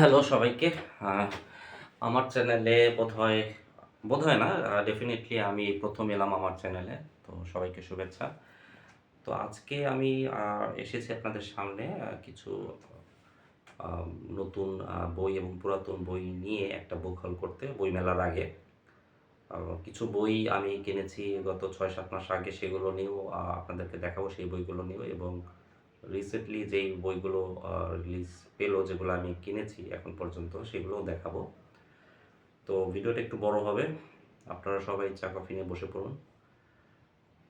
Hello সবাইকে। আমার চ্যানেলে বোধহয় বোধহয় না ডেফিনেটলি আমি প্রথম এলাম আমার চ্যানেলে তো সবাইকে শুভেচ্ছা। তো আজকে আমি এসেছি আপনাদের সামনে কিছু নতুন বই এবং পুরাতন বই নিয়ে একটা বুক হল করতে, বই মেলার আগে। কিছু বই আমি কিনেছি গত ছয় সাত মাস আগে, সেগুলো নিয়েও আপনাদেরকে দেখাবো, সেই বইগুলো নিয়েও এবং রিসেন্টলি যেই বইগুলো রিলিজ পেল, যেগুলো আমি কিনেছি এখন পর্যন্ত, সেগুলোও দেখাবো। তো ভিডিওটা একটু বড় হবে। আপনারা সবাই চা, কফি নিয়ে বসে পড়ুন।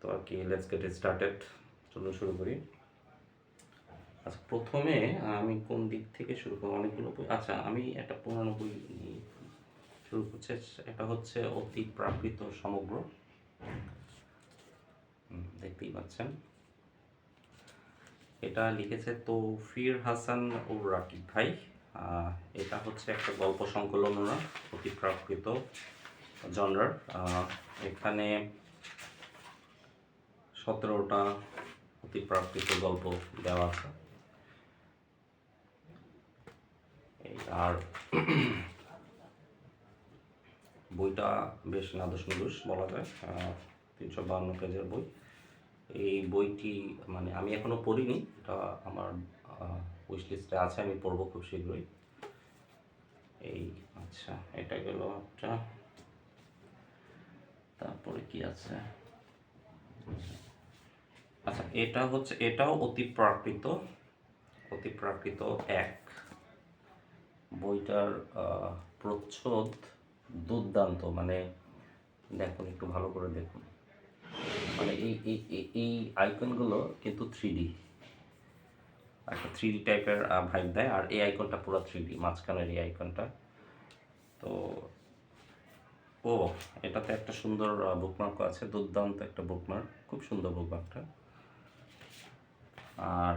তো আর কি লেটস গেট স্টার্টেড চলুন শুরু করি। আচ্ছা প্রথমে আমি কোন দিক থেকে শুরু করব? অনেকগুলো বই। আচ্ছা আমি একটা পুরানো বই শুরু করছি। এটা হচ্ছে অতি প্রাকৃত সমগ্র। দেখতেই পাচ্ছেন। এটা লিখেছে তৌফির হাসান ও রাকিব ভাই। এটা হচ্ছে একটা গল্প সংকলন ওনার অতি প্রাকৃত জনরার এখানে সতেরোটা অতি প্রাকৃত গল্প দেওয়া আছে। আর বইটা বেশ নাদুস নুদুস বলা যায়। তিনশো বাহান্ন পেজের বই। এই বইটি মানে আমি এখনও পড়িনি, এটা আমার উইশ লিস্টে আছে, আমি পড়ব খুব শীঘ্রই। এই আচ্ছা এটা গেল একটা। তারপরে কি আছে? আচ্ছা এটা হচ্ছে, এটাও অতি প্রাকৃত অতি প্রাকৃত এক। বইটার প্রচ্ছদ দুর্দান্ত মানে দেখুন, একটু ভালো করে দেখুন। মানে এই এই আইকনগুলো কিন্তু থ্রি ডি একটা থ্রি ডি টাইপের ভাইব দেয়, আর এই আইকনটা পুরো থ্রি ডি মাঝখানের এই আইকনটা তো, ও, এটাতে একটা সুন্দর বুকমার্কও আছে, দুর্দান্ত একটা বুকমার্ক খুব সুন্দর বুকমার্কটা আর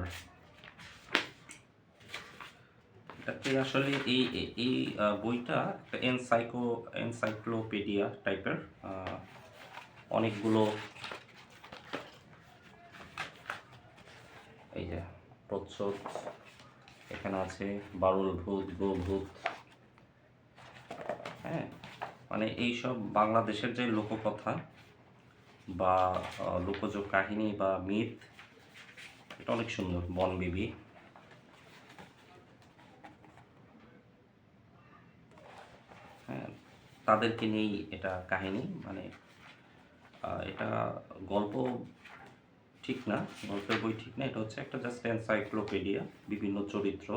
এটাতে আসলে এই- এই বইটা একটা এনসাইকো এনসাইক্লোপিডিয়া টাইপের অনেকগুলো এই যে প্রচ্ছদ, এখানে আছে বারুল ভূত, গো ভূত। হ্যাঁ মানে এইসব বাংলাদেশের যে লোককথা বা লোকজ কাহিনী বা মিথ, এটা অনেক সুন্দর বনবিবি হ্যাঁ তাদেরকে নিয়েই এটা কাহিনী মানে এটা গল্প ঠিক না, গল্পের বই ঠিক না, এটা হচ্ছে একটা জাস্ট এনসাইক্লোপিডিয়া বিভিন্ন চরিত্র।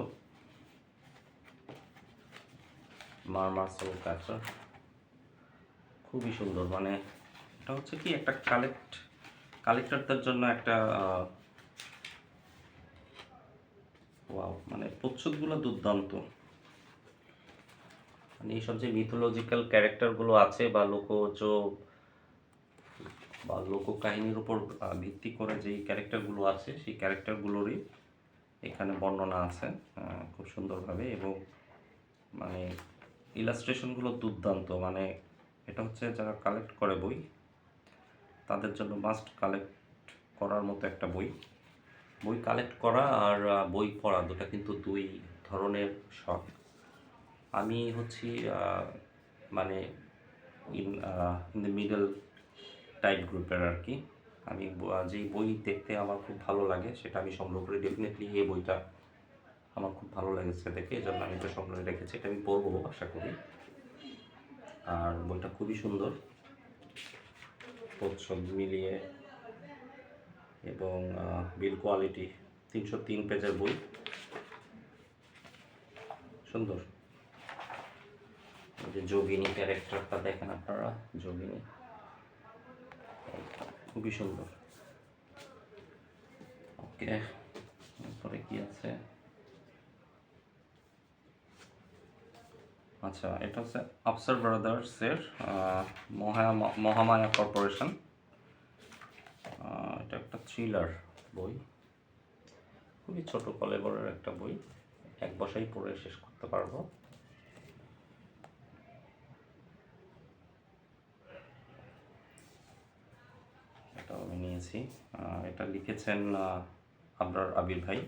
মার্মাসো কাচার খুবই সুন্দর মানে এটা হচ্ছে কি একটা কালেক্ট কালেক্টরদের জন্য একটা ওয়াও মানে প্রচ্ছদগুলো দুর্দান্ত। মানে এইসব যে মিথোলজিক্যাল ক্যারেক্টারগুলো আছে বা লোকজ বা লোককাহিনীর উপর আহ, ভিত্তি করে যেই ক্যারেক্টারগুলো আছে সেই ক্যারেক্টারগুলোরই এখানে বর্ণনা আছে খুব সুন্দরভাবে এবং মানে ইলাস্ট্রেশনগুলো দুর্দান্ত। মানে এটা হচ্ছে যারা কালেক্ট করে বই তাদের জন্য মাস্ট কালেক্ট করার মতো একটা বই। বই কালেক্ট করা আর বই পড়া দুটা কিন্তু দুই ধরনের শখ। আমি হচ্ছি মানে in in the middle type গ্রুপের আর কি। আমি যেই বই দেখতে আমার খুব ভালো লাগে, সেটা আমি সংগ্রহ করি। ডেফিনেটলি এই বইটা আমার খুব ভালো লেগেছে দেখে এই জন্য আমি এটা সংগ্রহে রেখেছি। এটা আমি পড়ব, আশা করি। আর বইটা খুবই সুন্দর। প্রচ্ছদ মিলিয়ে এবং বিল কোয়ালিটি তিনশো তিন পেজের বই। সুন্দর। যে যোগিনী ক্যারেক্টারটা দেখেন আপনারা, যোগিনী। খুবই সুন্দর। ওকে তারপরে কি আছে? আচ্ছা এটা হচ্ছে আফসার ব্রাদার্সের মহা- মহামায়া কর্পোরেশন। এটা একটা থ্রিলার বই। খুবই ছোট কলেবরের একটা বই। এক বসাই পড়ে শেষ করতে পারব। এটাও আমি নিয়েছি। এটা লিখেছেন আবরার আবির ভাই।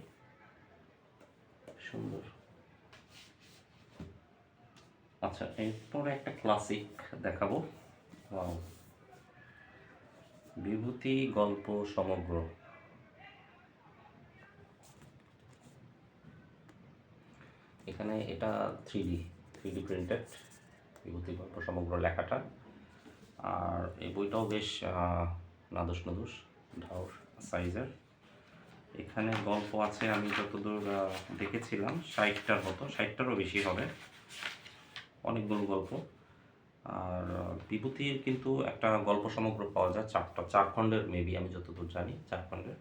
সুন্দর। আচ্ছা এরপরে একটা ক্লাসিক দেখাবো. বিভূতি, গল্প, সমগ্র। এখানে এটা three D three D printed Bibhuti, গল্প, সমগ্র লেখাটা। আর এই বইটাও বেশ নাদুস নাদুস, ঢাউর সাইজের। এখানে গল্প আছে, আমি যতদূর দেখেছিলাম, ষাটটার মতো, ষাটটারও বেশি হবে। অনেকগুলো গল্প। আর বিভূতির কিন্তু একটা গল্প সমগ্র পাওয়া যায়, চারটা, চার খণ্ডের মেবি আমি যতদূর জানি, চার খণ্ডের।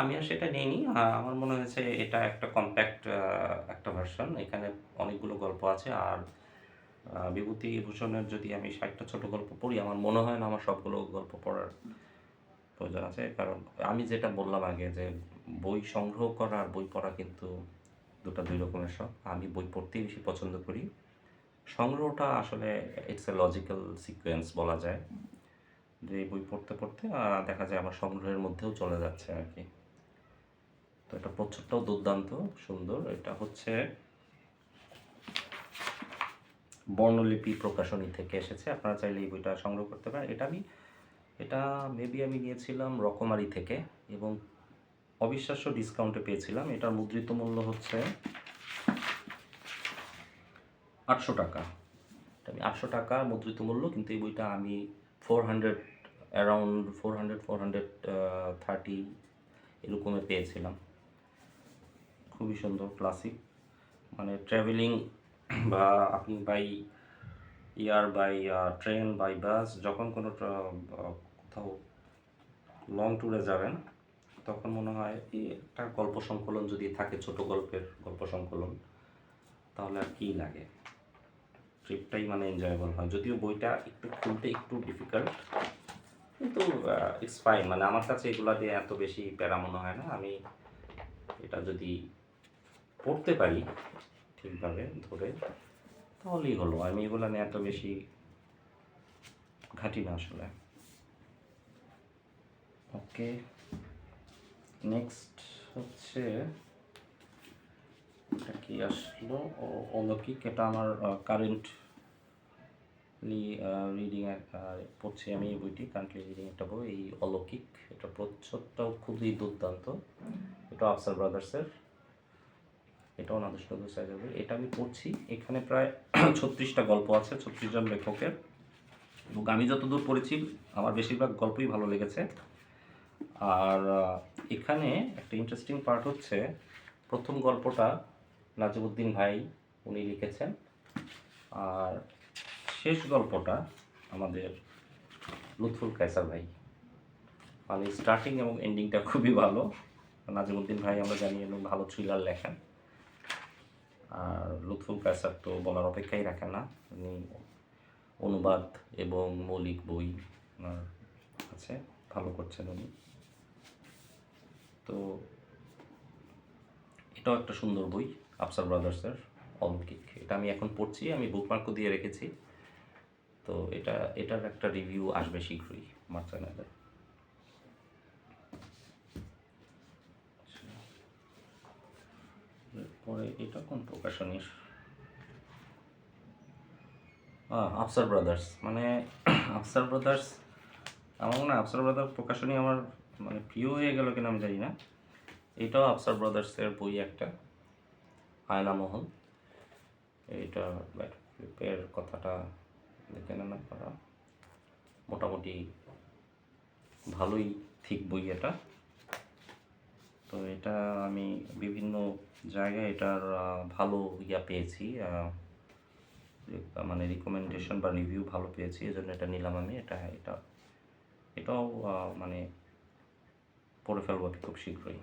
আমি আর সেটা নিইনি আমার মনে হয়েছে এটা একটা কম্প্যাক্ট একটা ভার্সন এখানে অনেকগুলো গল্প আছে, আর বিভূতিভূষণের যদি আমি ষাটটা ছোট গল্প পড়ি, আমার মনে হয় না আমার সবগুলো গল্প পড়ার প্রয়োজন আছে। কারণ আমি যেটা বললাম আগে যে, বই সংগ্রহ করা আর বই পড়া কিন্তু দুটো দুই রকমের সব আমি বই পড়তেই বেশি পছন্দ করি। সংগ্রহটা আসলে ইটস এ লজিক্যাল সিকোয়েন্স বলা যায়। যে বই পড়তে পড়তে দেখা যায় আমার সংগ্রহের মধ্যেও চলে যাচ্ছে আর কি। তো এটা প্রচ্ছদটাও দুর্দান্ত, সুন্দর। এটা হচ্ছে বর্ণলিপি প্রকাশনী থেকে এসেছে। আপনারা চাইলে এই বইটা সংগ্রহ করতে পারেন। এটা আমি, এটা মেবি আমি নিয়েছিলাম রকমারি থেকে এবং অবিশ্বাস্য ডিসকাউন্টে পেয়েছিলাম। এটার মুদ্রিত মূল্য হচ্ছে আটশো টাকা। আমি আটশো টাকা মুদ্রিত মূল্য, কিন্তু এই বইটা আমি four hundred around four hundred four hundred thirty এরকমে পেয়েছিলাম। খুবই সুন্দর ক্লাসিক মানে ট্রাভেলিং বা আপনি by air by train by bus যখন কোনো কোথাও লং ট্যুরে যাবেন, তখন মনে হয় এই একটা গল্প সংকলন যদি থাকে, ছোট গল্পের গল্প সংকলন, তাহলে আর কী লাগে? ট্রিপটাই মানে এনজয়েবল হয়। যদিও বইটা একটু খুলতে একটু ডিফিকাল্ট কিন্তু ইটস ফাইন মানে আমার কাছে এগুলা দিয়ে এত বেশি প্যারা মনে হয় না। আমি এটা যদি পড়তে পারি ঠিকভাবে ধরে তাহলেই হলো। আমি এগুলো নিয়ে এত বেশি ঘাটি না আসলে। ওকে নেক্সট হচ্ছে এটা কি আসলো? অলৌকিক এটা আমার কারেন্টলি রিডিং পড়ছি আমি এই বইটি কারেন্টলি রিডিং একটা বই এই অলৌকিক এটা প্রচ্ছদটাও খুবই দুর্দান্ত। এটা আফসার ব্রাদার্সের নাদুস নাদুস সাইজের বই এটা আমি পড়ছি এখানে প্রায় ছত্রিশটা গল্প আছে, ছত্রিশ জন লেখকের। এবং আমি যতদূর পড়েছি, আমার বেশিরভাগ গল্পই ভালো লেগেছে। আর এখানে একটা ইন্টারেস্টিং পার্ট হচ্ছে, প্রথম গল্পটা নাজিমুদ্দিন ভাই উনি লিখেছেন। আর শেষ গল্পটা আমাদের লুৎফুল কায়সার ভাই। মানে স্টার্টিং এবং এন্ডিংটা খুবই ভালো। নাজিমুদ্দিন ভাই আমরা জানি এবং ভালো থ্রিলার লেখেন। আর লুৎফুল কায়সার তো বলার অপেক্ষাই রাখে না। উনি অনুবাদ এবং মৌলিক বই আছে ভালো করছেন উনি। তো এটাও একটা সুন্দর বই, আফসার ব্রাদার্সের অলৌকিক। এটা আমি এখন পড়ছি, আমি বুকমার্কও দিয়ে রেখেছি। তো এটা, এটার একটা রিভিউ আসবে শীঘ্রই আমার চ্যানেলে পরে এটা কোন প্রকাশনীর আফসার ব্রাদার্স। মানে আফসার ব্রাদার্স, আমার মনে হয় আফসার ব্রাদার্স প্রকাশনী আমার মানে প্রিয় হয়ে গেল কিনা আমি জানি না। এটাও আফসার ব্রাদার্সের বই একটা, আয়না মোহন এইটা এর কথাটা দেখে নেন আপনারা। মোটামুটি ভালোই ঠিক বই এটা। তো এটা আমি বিভিন্ন জায়গায় এটার ভালো ইয়া পেয়েছি মানে রিকমেন্ডেশন বা রিভিউ ভালো পেয়েছি এই জন্য এটা নিলাম আমি এটা এটা এটাও মানে পড়ে ফেলব আমি খুব শীঘ্রই।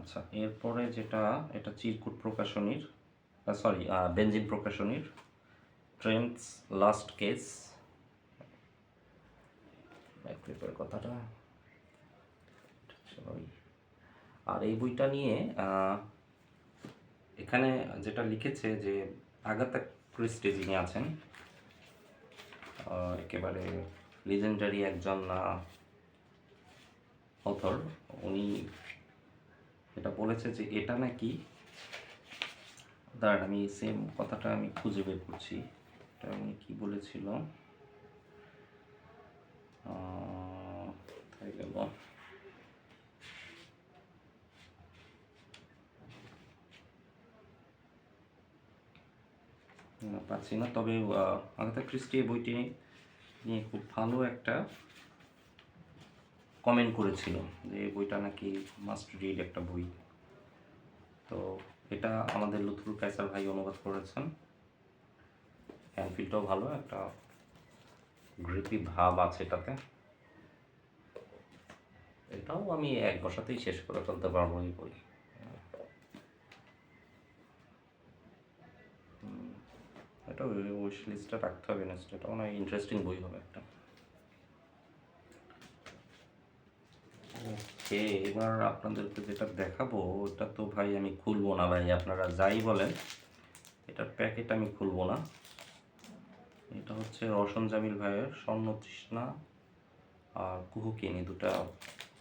আচ্ছা এরপরে যেটা এটা চিরকুট প্রকাশনীর সরি বেঞ্জিন প্রকাশনীর ট্রেন্ডস লাস্ট কেস ব্যাকফ্লিপের কথাটা। আর এই বইটা নিয়ে এখানে যেটা লিখেছে যে আগাতা ক্রিস্টি যিনি আছেন একেবারে লিজেন্ডারি একজন অথর উনি এটা বলেছে যে এটা নাকি, দাঁড়ান আমি সেম কথাটা আমি খুঁজে বের করছি, এটা উনি কি বলেছিল? কোথায় গেল। পাচ্ছি না, তবে আগাথা ক্রিস্টি এই বইটি নিয়ে খুব ভালো একটা কমেন্ট করেছিল যে বইটা নাকি মাস্ট রিড একটা বই। তো এটা আমাদের লুথুর কাইসার ভাই অনুবাদ করেছেন। হ্যান্ডফিলটাও ভালো, একটা গ্রিপি ভাব আছে এটাতে। এটাও আমি এক বসাতেই শেষ করে ফেলতে পারব, এই বই এটা উইশ লিস্টে রাখতে হবে নেক্সট এটা মনে ইন্টারেস্টিং বই হবে একটা। ওকে, এবার আপনাদেরকে যেটা দেখাবো, ওটা তো ভাই আমি খুলবো না ভাই, আপনারা যাই বলেন, এটার প্যাকেট আমি খুলবো না। এটা হচ্ছে রওশন জামিল ভাইয়ের স্বর্ণ তৃষ্ণা আর কুহুকিনি দুটা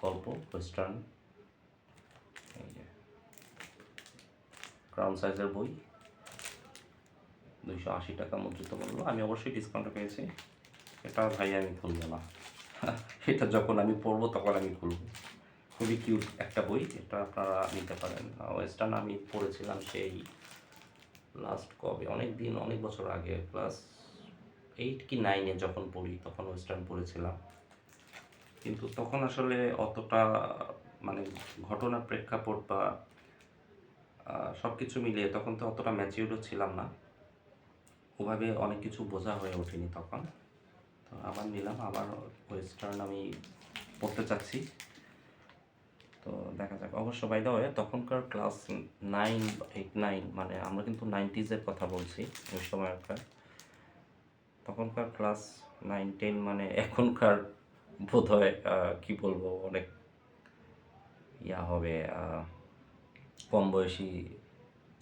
গল্প ওয়েস্টার্ন ক্রাউন সাইজের বই। দুইশো আশি টাকা মুদ্রিত মূল্য আমি অবশ্যই ডিসকাউন্টে পেয়েছি। এটা ভাই আমি খুলবো না। এটা যখন আমি পড়ব তখন আমি খুলবো। খুবই কিউট একটা বই। এটা আপনারা নিতে পারেন। ওয়েস্টার্ন আমি পড়েছিলাম সেই লাস্ট কবে? অনেক দিন, অনেক বছর আগে। ক্লাস এইট কি নাইনে যখন পড়ি, তখন ওয়েস্টার্ন পড়েছিলাম। কিন্তু তখন আসলে অতটা মানে ঘটনার প্রেক্ষাপট বা সব কিছু মিলিয়ে তখন তো অতটা ম্যাচিউরও ছিলাম না। ওভাবে অনেক কিছু বোঝা হয়ে ওঠেনি তখন। তো আবার নিলাম, আবার ওয়েস্টার্ন আমি পড়তে চাচ্ছি। তো দেখা যাক। অবশ্য বাই দা তখনকার ক্লাস নাইন এইট নাইন মানে আমরা কিন্তু নাইনটিজের কথা বলছি ওই সময়কার তখনকার ক্লাস নাইন, টেন মানে এখনকার বোধ হয় কী বলব, অনেক ইয়া হবে কম বয়সী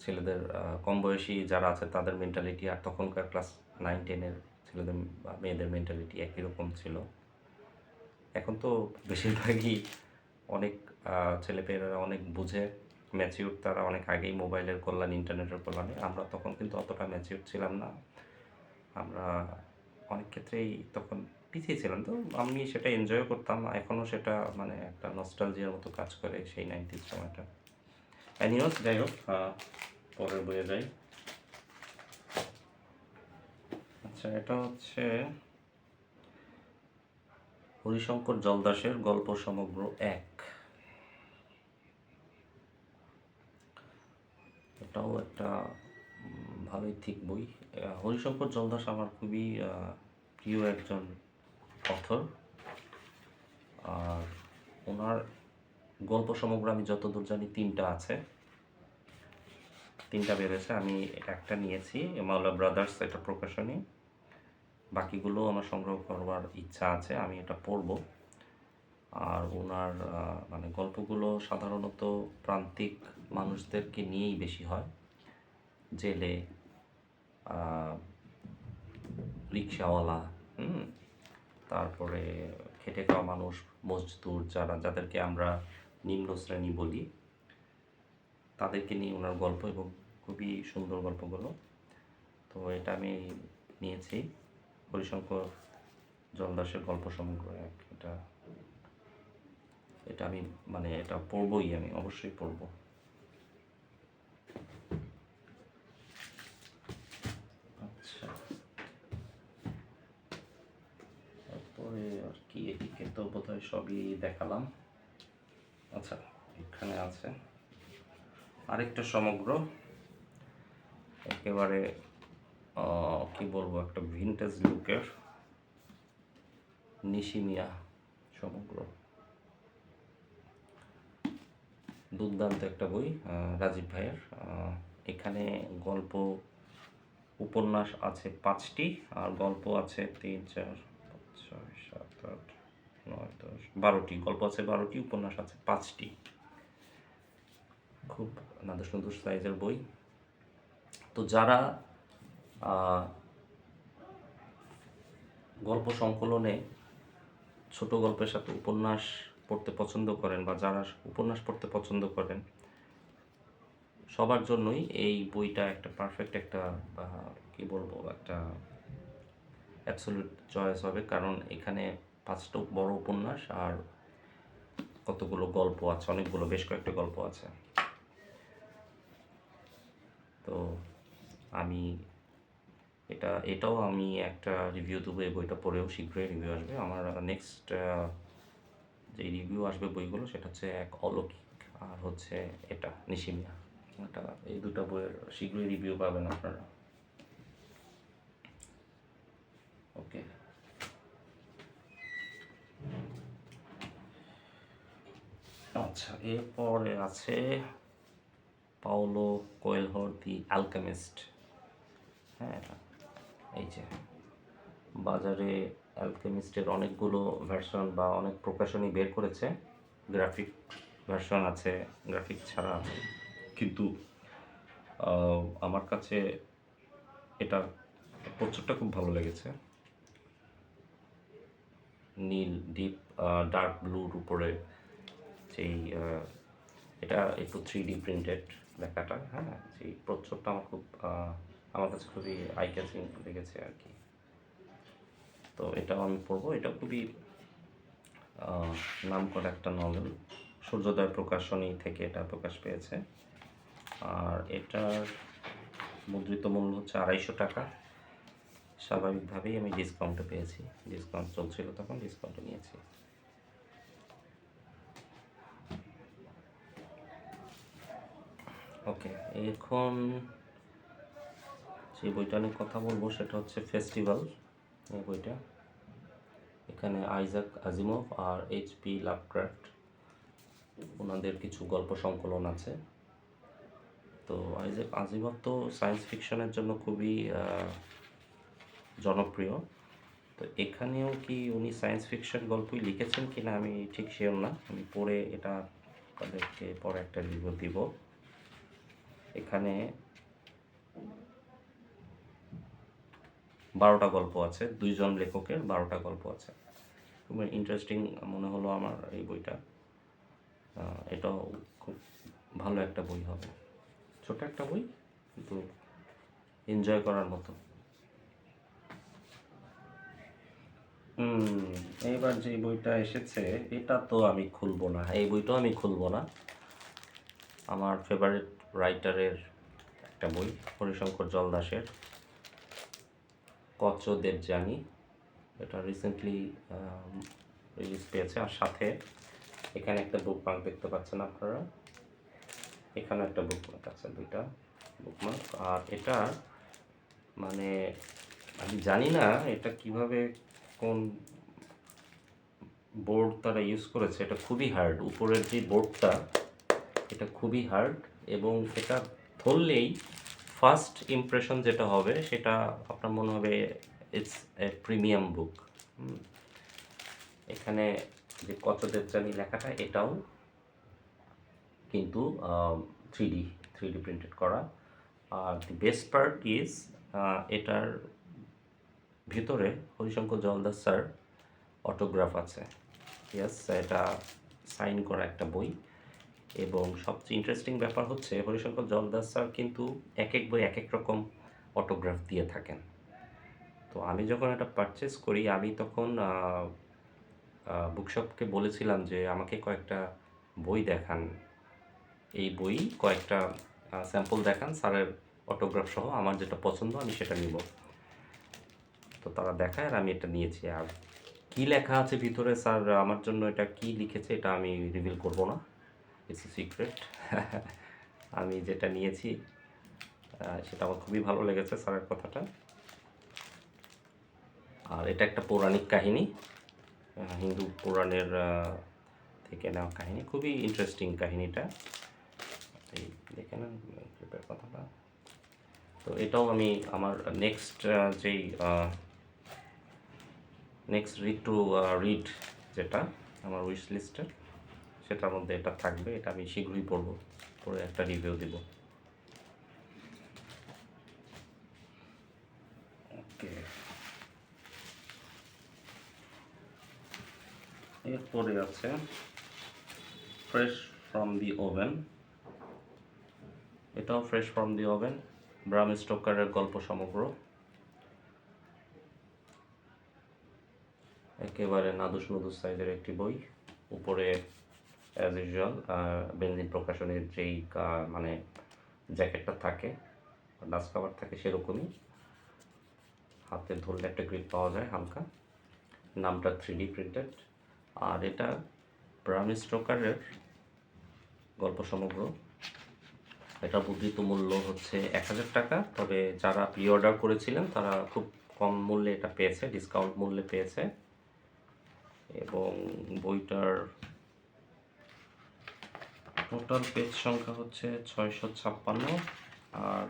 ছেলেদের কম বয়সী যারা আছে তাদের মেন্টালিটি আর তখনকার ক্লাস নাইন টেনের ছেলেদের বা মেয়েদের মেন্টালিটি একই রকম ছিল। এখন তো বেশিরভাগই অনেক ছেলেপেয়েরা অনেক বুঝে ম্যাচিউর তারা অনেক আগেই মোবাইলের কল্যাণ ইন্টারনেটের কল্যাণে। আমরা তখন কিন্তু অতটা ম্যাচিউর ছিলাম না। আমরা অনেক ক্ষেত্রেই তখন পিছিয়ে ছিলাম। তো আমি সেটা এনজয় করতাম এখনও সেটা মানে একটা নস্টালজিয়ার মতো কাজ করে সেই নাইনটির সময়টা। অ্যানিওস যাই হোক পরের বইয়ে যাই। আচ্ছা এটা হচ্ছে হরিশঙ্কর জলদাসের গল্প সমগ্র এক। এটাও একটা ভালোই ঠিক বই। হরিশঙ্কর জলদাস আমার খুবই প্রিয় একজন অথর। আর ওনার গল্প সমগ্র আমি যতদূর জানি তিনটা আছে। তিনটা বেরোছে আমি একটা নিয়েছি, মাওলা ব্রাদার্স, এটা প্রকাশনী। বাকিগুলো আমার সংগ্রহ করবার ইচ্ছা আছে, আমি এটা পড়ব। আর ওনার মানে গল্পগুলো সাধারণত প্রান্তিক মানুষদেরকে নিয়েই বেশি হয়। জেলে রিক্সাওয়ালা, হুম? তারপরে খেটে খাওয়া মানুষ, মজদুর যারা, যাদেরকে আমরা নিম্ন শ্রেণি বলি, তাদেরকে নিয়ে ওনার গল্প এবং খুবই সুন্দর গল্পগুলো। তো এটা আমি নিয়েছি। হরিশঙ্কর জলদাসের গল্প সমগ্র এক, এটা এটা আমি মানে এটা পড়বই আমি, অবশ্যই পড়ব আচ্ছা তারপরে আর কি, এদিকে তো বোধহয় সবই দেখালাম। আচ্ছা এখানে আছে। আরেকটা সমগ্র। একেবারে কি বলব, একটা ভিনটেজ লুকের নিশিমিয়া সমগ্র। দুর্দান্ত একটা বই রাজীব ভাইয়ের। এখানে গল্প, উপন্যাস আছে পাঁচটি, আর গল্প আছে তিন, চার ছয়, সাত, আট, নয়, দশ, বারোটি, গল্প আছে বারোটি, উপন্যাস আছে পাঁচটি। খুব নাদুস নদুস সাইজের বই। তো যারা গল্প সংকলনে ছোট গল্পের সাথে উপন্যাস পড়তে পছন্দ করেন বা যারা উপন্যাস পড়তে পছন্দ করেন, সবার জন্যই এই বইটা একটা পারফেক্ট একটা কি বলব, একটা অ্যাবসলিউট চয়েস হবে, কারণ এখানে পাঁচটা বড় উপন্যাস আর কতগুলো গল্প আছে, অনেকগুলো, বেশ কয়েকটা গল্প আছে। তো আমি এটা, এটাও আমি একটা রিভিউ দেবো, এই বইটা পড়েও শীঘ্রই রিভিউ আসবে। আমার নেক্সট যে রিভিউ আসবে বইগুলো, সেটা হচ্ছে এক অলৌকিক আর হচ্ছে এটা, নিশিমিয়া। এটা, এই দুটো বইয়ের শীঘ্রই রিভিউ পাবেন আপনারা। ওকে আচ্ছা এরপরে আছে পাওলো কোয়েলহোর দি অ্যালকেমিস্ট। হ্যাঁ এই যে বাজারে অ্যালকেমিস্টের অনেকগুলো ভার্সন বা অনেক প্রকাশনী বের করেছে। গ্রাফিক ভার্সন আছে গ্রাফিক ছাড়া কিন্তু আমার কাছে এটা প্রচুরটা খুব ভালো লেগেছে। নীল ডিপ ডার্ক ব্লুর উপরে আহ, এটা একটু থ্রি ডি প্রিন্টেড লেখাটা হ্যাঁ? সেই প্রচ্ছদটা আমার খুব আমার কাছে খুবই আই ক্যাচিং লেগেছে আর কি। তো এটাও আমি পড়ব। এটা খুবই আহ, নামকরা একটা নভেল সূর্যোদয় প্রকাশনী থেকে এটা প্রকাশ পেয়েছে। আর এটার মুদ্রিত মূল্য হচ্ছে আড়াইশো টাকা। স্বাভাবিকভাবেই আমি ডিসকাউন্টে পেয়েছি। ডিসকাউন্ট চলছিল তখন ডিসকাউন্টে নিয়েছি। ওকে এখন যে বইটা নিয়ে কথা বলব সেটা হচ্ছে ফেস্টিভ্যাল এই বইটা। এখানে আইজাক আজিমভ আর এইচ পি লাভক্রাফট ওনাদের কিছু গল্প সংকলন আছে। তো আইজাক আজিমভ তো সায়েন্স ফিকশনের জন্য খুবই জনপ্রিয়। তো এখানেও কি উনি সায়েন্স ফিকশন গল্পই লিখেছেন কি না আমি ঠিক শিওর না। আমি পড়ে এটা তাদেরকে পরে একটা রিভিউ দিব। এখানে বারোটা গল্প আছে, দুইজন লেখকের বারোটা গল্প আছে। খুবই ইন্টারেস্টিং মনে হলো আমার এই বইটা। এটাও খুব ভালো একটা বই হবে। ছোট একটা বই, কিন্তু এনজয় করার মতো। হুম, এইবার যে বইটা এসেছে, এটা তো আমি খুলবো না। এই বইটাও আমি খুলবো না। আমার ফেভারিট রাইটারের একটা বই, হরিশঙ্কর জলদাসের কচ্চ দেবযানী। এটা রিসেন্টলি রিলিজ পেয়েছে। আর সাথে এখানে একটা বুক মার্ক দেখতে পাচ্ছেন আপনারা। এখানে একটা বুক মার্ক আছে, দুইটা বুক মার্ক আর এটা মানে আমি জানি না এটা কীভাবে কোন বোর্ড তারা ইউজ করেছে, এটা খুবই হার্ড উপরের যে বোর্ডটা এটা খুবই হার্ড এবং এটা ধরলেই ফার্স্ট ইমপ্রেশন যেটা হবে, সেটা আপনার মনে হবে ইটস এ প্রিমিয়াম বুক এখানে যে কত দেবজানি লেখাটা, এটাও কিন্তু three D three D printed করা। আর দি বেস্ট পার্ট ইজ এটার ভিতরে হরিশঙ্কর জলদাস স্যার অটোগ্রাফ আছে। ইয়াস এটা সাইন করা একটা বই। এবং সবচেয়ে ইন্টারেস্টিং ব্যাপার হচ্ছে হরিশঙ্কর জলদাস স্যার কিন্তু এক এক বই এক এক রকম অটোগ্রাফ দিয়ে থাকেন। তো আমি যখন এটা পারচেস করি, আমি তখন বুকশপকে বলেছিলাম যে আমাকে কয়েকটা বই দেখান। এই বই কয়েকটা স্যাম্পল দেখান, স্যারের অটোগ্রাফ সহ আমার যেটা পছন্দ আমি সেটা নিব। তো তারা দেখায় আর আমি এটা নিয়েছি। আর কী লেখা আছে ভিতরে স্যার? আমার জন্য এটা কি লিখেছে এটা আমি রিভিল করব না। ইটস সিক্রেট আমি যেটা নিয়েছি সেটা আমার খুবই ভালো লেগেছে স্যারের কথাটা। আর এটা একটা পৌরাণিক কাহিনী হিন্দু পুরাণের থেকে নেওয়া কাহিনী। খুবই ইন্টারেস্টিং কাহিনীটা। এই দেখে নেন কথাটা। তো এটাও আমি আমার নেক্সট যেই নেক্সট রিড টু রিড যেটা আমার উইশ লিস্টে সেটার মধ্যে এটা থাকবে, এটা আমি শীঘ্রই পড়ব পরে একটা রিভিউ দিব। ওকে এরপরে আছে ফ্রেশ ফ্রম দি ওভেন এটাও fresh from the oven Bram স্টোকারের গল্প সমগ্র। একেবারে নাদুস নুদুস সাইজের একটি বই। উপরে অ্যাজ ইউজুয়াল বেনজিন প্রকাশনের যেই মানে জ্যাকেটটা থাকে, ডাস্ট কাভার থাকে সেরকমই। হাতে ধরলে একটা গ্রিপ পাওয়া যায় হালকা। নামটা থ্রি ডি প্রিন্টেড আর এটা ব্রাম স্টোকারের গল্প সমগ্র। এটা বুদ্ধিত মূল্য হচ্ছে এক হাজার টাকা। তবে যারা প্রি অর্ডার করেছিলেন, তারা খুব কম মূল্যে এটা পেয়েছে ডিসকাউন্ট মূল্যে পেয়েছে। এবং বইটার টোটাল পেজ সংখ্যা হচ্ছে ছয়শো ছাপ্পান্ন। আর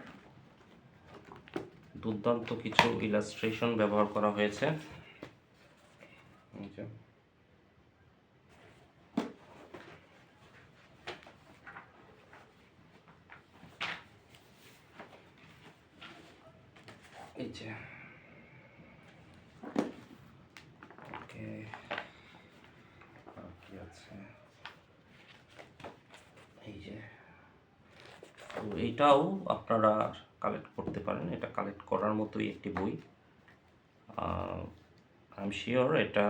দুর্দান্ত কিছু ইলাস্ট্রেশন ব্যবহার করা হয়েছে। এই যে। এই যে ওকে আর কি আছে এই যে তো এইটাও আপনারা কালেক্ট করতে পারেন। এটা কালেক্ট করার মতোই একটি বই। আই এম শিওর এটা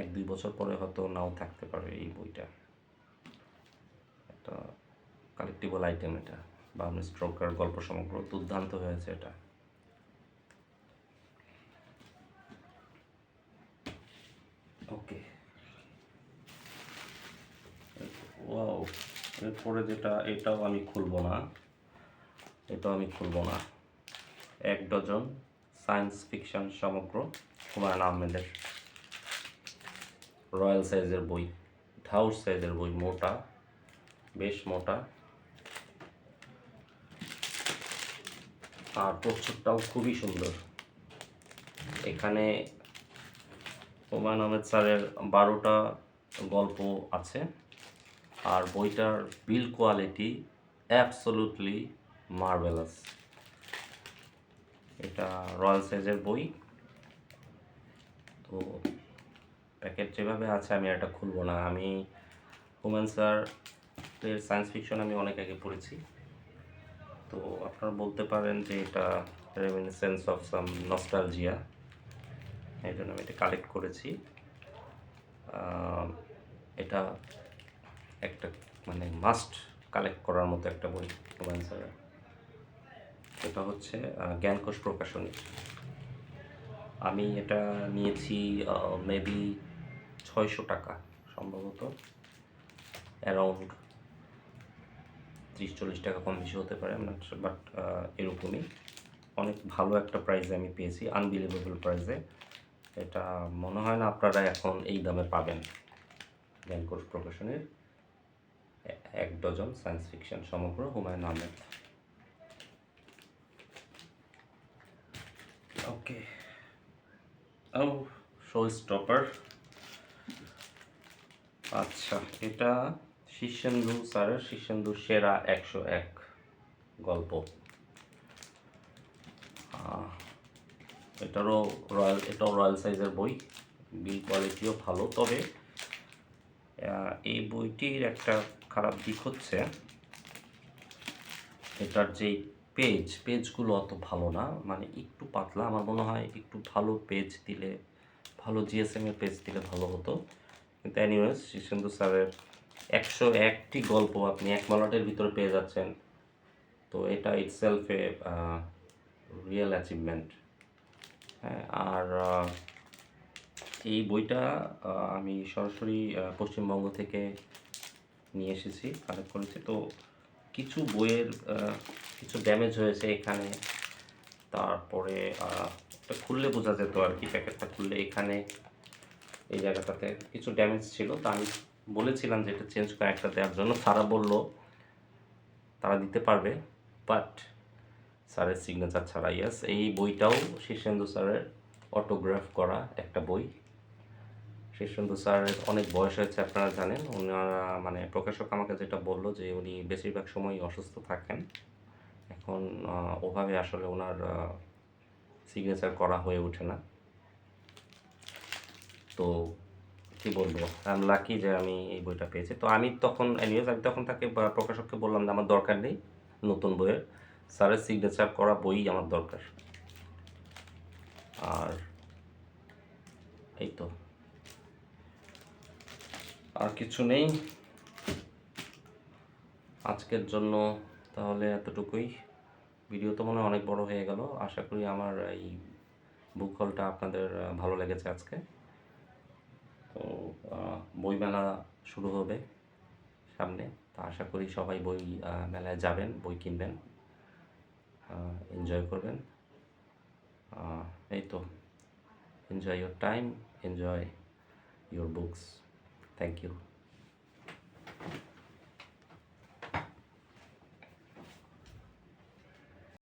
এক দুই বছর পরে হয়তো নাও থাকতে পারে এই বইটা। একটা কালেক্টিবল আইটেম এটা, বা স্ট্রোকার গল্প সমগ্র দুর্দান্ত হয়েছে এটা। ওকে ওয়াও এরপরে যেটা, এটাও আমি খুলবো না। এটাও আমি খুলবো না। এক ডজন সায়েন্স ফিকশন সমগ্র হুমায়ুন আহমেদের। রয়্যাল সাইজের বই, ঢাউস সাইজের বই, মোটা, বেশ মোটা। আর প্রচ্ছদটাও খুবই সুন্দর। এখানে হুমায়ুন আহমেদ স্যারের বারোটা গল্প আছে। আর বইটার বিল কোয়ালিটি অ্যাবসোলুটলি মার্ভেলাস এটা রয়্যাল সাইজের বই। তো প্যাকেট যেভাবে আছে, আমি এটা খুলবো না। আমি হুমায়ুন স্যার এর সায়েন্স ফিকশন আমি অনেক আগে পড়েছি। তো আপনারা বলতে পারেন যে এটা রেমিনিসেন্স অফ সাম নস্টালজিয়া এই জন্য আমি এটা কালেক্ট করেছি। এটা একটা মানে মাস্ট কালেক্ট করার মতো একটা বই হুমায়ুন স্যারের এটা হচ্ছে জ্ঞানকোষ প্রকাশনী আমি এটা নিয়েছি মেবি ছয়শো টাকা সম্ভবত অ্যারাউন্ড ত্রিশ চল্লিশ টাকা কম বেশি হতে পারে আপনার বাট এরকমই। অনেক ভালো একটা প্রাইজে আমি পেয়েছি আনবিলিভেবল প্রাইজে এটা মনে হয় না আপনারা এখন এই দামে পাবেন, জ্ঞানকোষ প্রকাশনের। এক ডজন সায়েন্স ফিকশন সমগ্র হুমায়ুন আহমেদ। ওকে ও শো স্টপার আচ্ছা এটা শীর্ষেন্দু স্যারের, শীর্ষেন্দু সেরা একশো এক গল্প। এটারও রয়্যাল, এটাও রয়্যাল সাইজের বই বিল কোয়ালিটিও ভালো, তবে এই বইটির একটা খারাপ দিক হচ্ছে, এটার যে পেজ পেজগুলো অত ভালো না। মানে একটু পাতলা আমার মনে হয়, একটু ভালো পেজ দিলে, ভালো জিএসএম এর পেজ দিলে ভালো হতো। কিন্তু অ্যানিওয়েজ শীর্ষেন্দু স্যারের একশো একটি গল্প আপনি এক মলাটের ভিতরে পেয়ে যাচ্ছেন। তো এটা ইটসেলফ এ রিয়েল অ্যাচিভমেন্ট হ্যাঁ আর এই বইটা আমি সরাসরি পশ্চিমবঙ্গ থেকে নিয়ে এসেছি কালেক্ট করেছি। তো কিছু বইয়ের কিছু ড্যামেজ হয়েছে এখানে। তারপরে এটা খুললে বোঝা যেত আর কি, প্যাকেটটা খুললে। এখানে, এই জায়গাটাতে কিছু ড্যামেজ ছিল। তা আমি বলেছিলাম যে এটা চেঞ্জ করে একটা দেওয়ার জন্য। তারা বলল, তারা দিতে পারবে বাট স্যারের সিগনেচার ছাড়া ইয়াস এই বইটাও শীর্ষেন্দু স্যারের অটোগ্রাফ করা একটা বই। শীর্ষেন্দু স্যারের অনেক বয়স হয়েছে আপনারা জানেন। ওনারা মানে প্রকাশক আমাকে যেটা বলল যে উনি বেশিরভাগ সময়ই অসুস্থ থাকেন। এখন ওভাবে আসলে ওনার সিগনেচার করা হয়ে ওঠে না। তো কি বলব? আই লাকি যে আমি এই বইটা পেয়েছি। তো আমি তখন এনিওয়েজ আমি তখন তাকে প্রকাশককে বললাম যে আমার দরকার নেই নতুন বইয়ের। স্যারের সিগনেচার করা বই আমার দরকার। আর এই তো। আর কিছু নেই। আজকের জন্য তাহলে এতটুকুই। ভিডিও তো মনে হয় অনেক বড় হয়ে গেল। আশা করি আমার এই বুক হলটা আপনাদের ভালো লেগেছে আজকে। তো আহ, বইমেলা শুরু হবে সামনে। তো আশা করি সবাই বই মেলায় যাবেন বই কিনবেন এনজয় করবেন। এই তো। Enjoy your time enjoy your books Thank you.